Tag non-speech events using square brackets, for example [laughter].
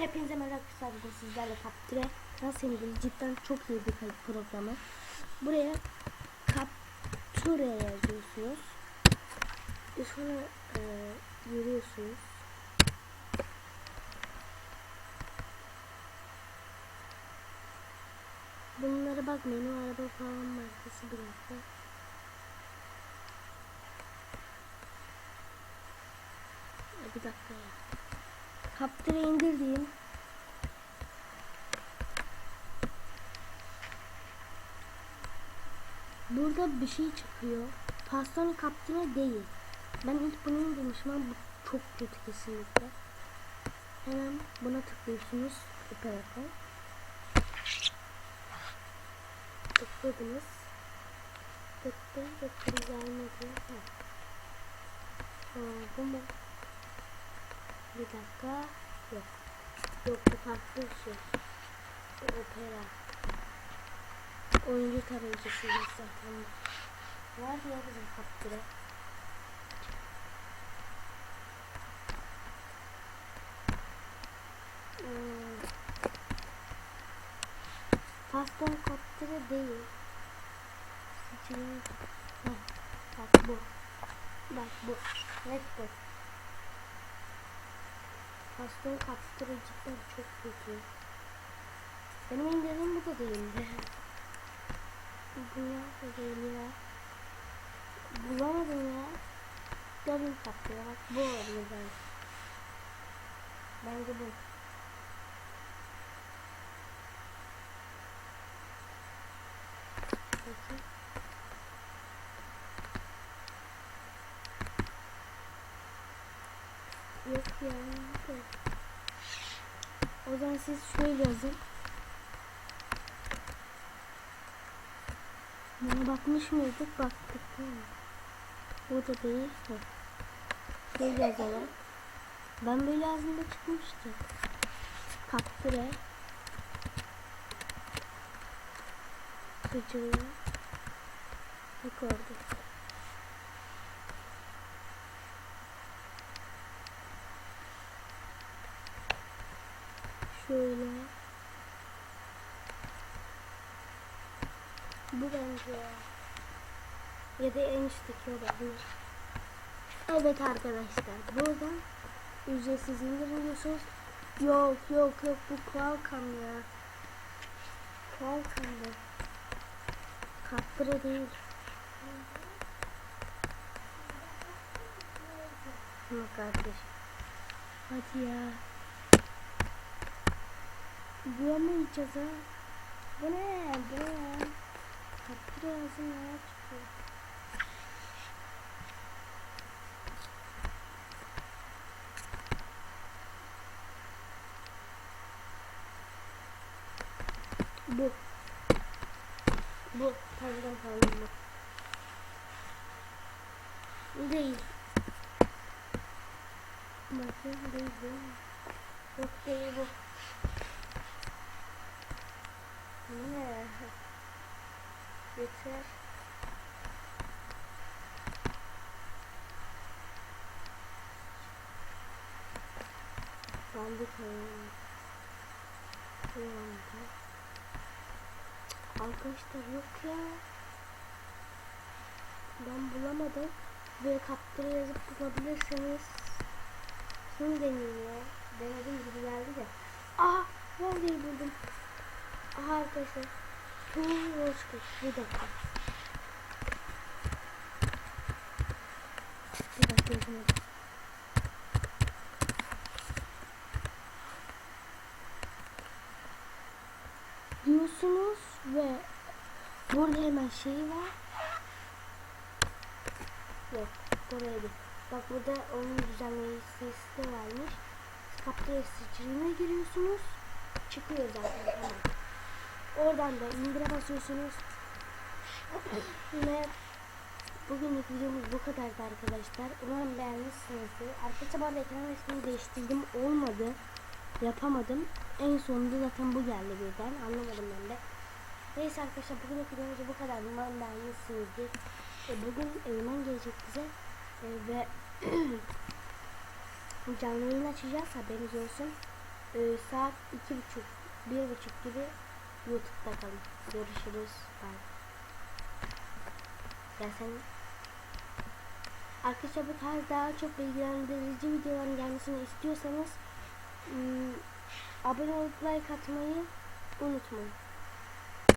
Hepinize merhaba arkadaşlar. Sizlerle Capture nasıl indim? Cidden çok iyi bir programı. Buraya Capture yazıyorsunuz. Ve sonra e, yürüyorsunuz. Bunlara bakmayın. O araba falan markası bir dakika. Bir dakika ya. Capture indir diyeyim. Burada bir şey çıkıyor. Paston Capture değil. Ben ilk bunu indirmişim ama bu çok kötü kesinlikle. Hemen buna tıklıyorsunuz. Operatör. Tıkladınız. Tıktı. Tıktı gelmedi. Ha. Aa, bu mu? Bir dakika. Yok. Yok bu farklı bir şey. Bu opera. Oyuncu tarayıcısıyız zaten. Nerede ya bizim kaptıra? Hmm. Kaptıra değil. Heh, Bak bu. Bak bu. Evet bu. Faston kaptıra cidden çok kötü. Benim indirdiğim bu da değildi. Bu ya bu değil ya. Bulamadım ya. Double kaptıra bak bu olabilir bence. Bence bu. Peki. Yok O zaman siz şöyle yazın. Buna bakmış mıydık? Baktık değil mi? Bu da değil. Şöyle yazalım. Ben böyle yazdığımda çıkmıştı. Kaptıre. Sıcığı. Rekordu. Şöyle. Bu bence. Ya da en üstteki olabilir. Evet arkadaşlar. Buradan ücretsiz indiriyorsunuz. Yok yok yok bu Qualcomm ya. Qualcomm'da. Kaptıra değil. Ama kardeşim. Hadi ya. Bulamayacağız ha. Bu ne? Bu ne ya? Kaptıra yazın ya. Bu. Bu. Pardon pardon bu. Bu değil. Bakın değil bu. Yok değil bu. Bu ne? Yeter. Ben bir. Koyamadım. Arkadaşlar yok ya. Ben bulamadım. Böyle kaptıra yazıp bulabilirseniz şunu deneyeyim ya. Denedim gibi geldi de. Aa vallahi buldum. Aha arkadaşlar. Tuğ Roşkut. Bir dakika. Bir dakika yazamadım. diyorsunuz ve burada hemen şey var. Yok, buraya değil. Bak burada onun düzenleyicisi varmış. Kaptaya seçilime giriyorsunuz. Çıkıyor zaten hemen. Oradan da indire basıyorsunuz. Ve bugünlük videomuz bu kadardı arkadaşlar. Umarım beğenmişsinizdir. Arkadaşlar ben de ekran resmini değiştirdim. Olmadı. Yapamadım. En sonunda zaten bu geldi birden. Anlamadım ben de. Neyse arkadaşlar bugünlük videomuz bu kadar. Umarım beğenmişsinizdir. E, bugün Eymen gelecek bize. E, ve [clears throat] canlı yayın açacağız. Haberiniz olsun. e, saat iki buçuk, bir buçuk gibi YouTube'da kalın. Görüşürüz. Bye. Ya sen Arkadaşlar bu tarz daha çok bilgilendirici videoların gelmesini istiyorsanız ım, abone olup like atmayı unutmayın.